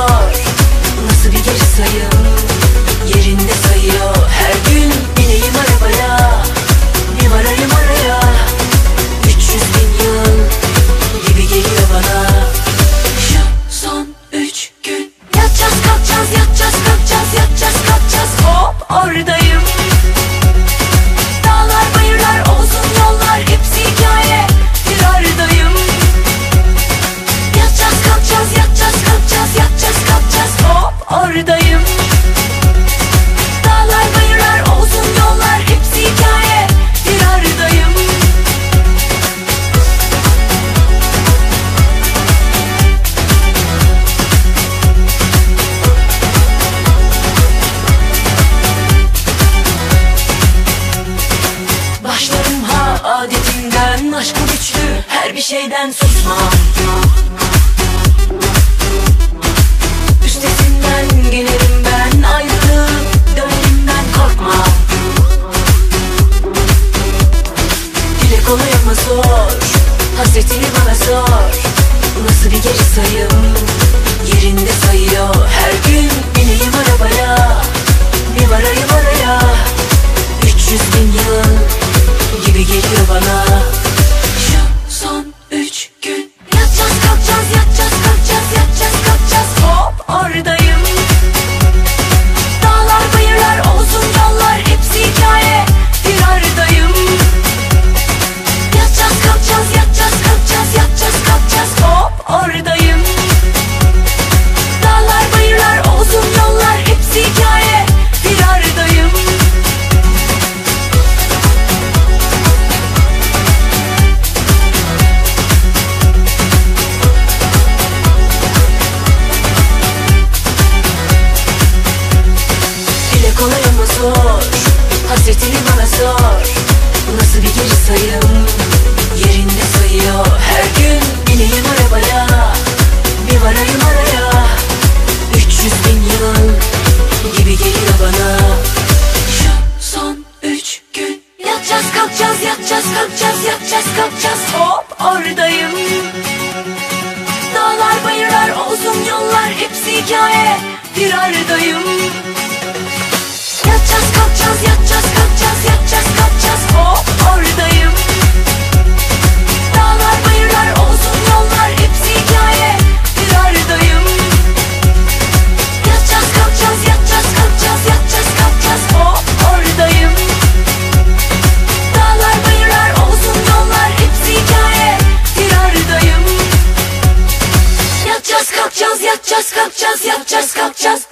geçiyor Nasıl bir geri sayım Yerinde sayıyor Her gün bineyim arabaya. Bir varayım araya. 300 bin yıl Gibi geliyor bana. Şu son üç gün. Yatacağız kalkacağız yatacağız kalkacağız yatacağız kalkacağız. Hop orada aşkım güçlü? Her bir şeyden susmam Üstesinden gelirim ben ayrılıp dönerim ben korkmam Dile kolay ama zor Hasretini bana sor. Nasıl bir geri sayım Gibi geliyor bana Hasretini bana sor. Nasıl bir geri sayım? Yerinde sayıyor. Her gün bineyim arabaya. Bir varayım araya. 300 bin yıl Gibi geliyor bana. Şu son üç gün. Yatacağız kalkacağız yatacağız kalkacağız yatacağız kalkacağız. Hop oradayım. Dağlar bayırlar olsun yollar Hepsi hikaye kalkacağız yatacağız kalkacağız yatacağız kalkacağız. Hop oradayım. Dağlar bayırlar olsun yollar hepsi hikaye. Bir aradayım. Yatacağız kalkacağız yatacağız kalkacağız yatacağız kalkacağız. Hop oradayım. Dağlar bayırlar olsun yollar hepsi hikaye. Bir aradayım. Yatacağız kalkacağız yatacağız kalkacağız yatacağız kalkacağız.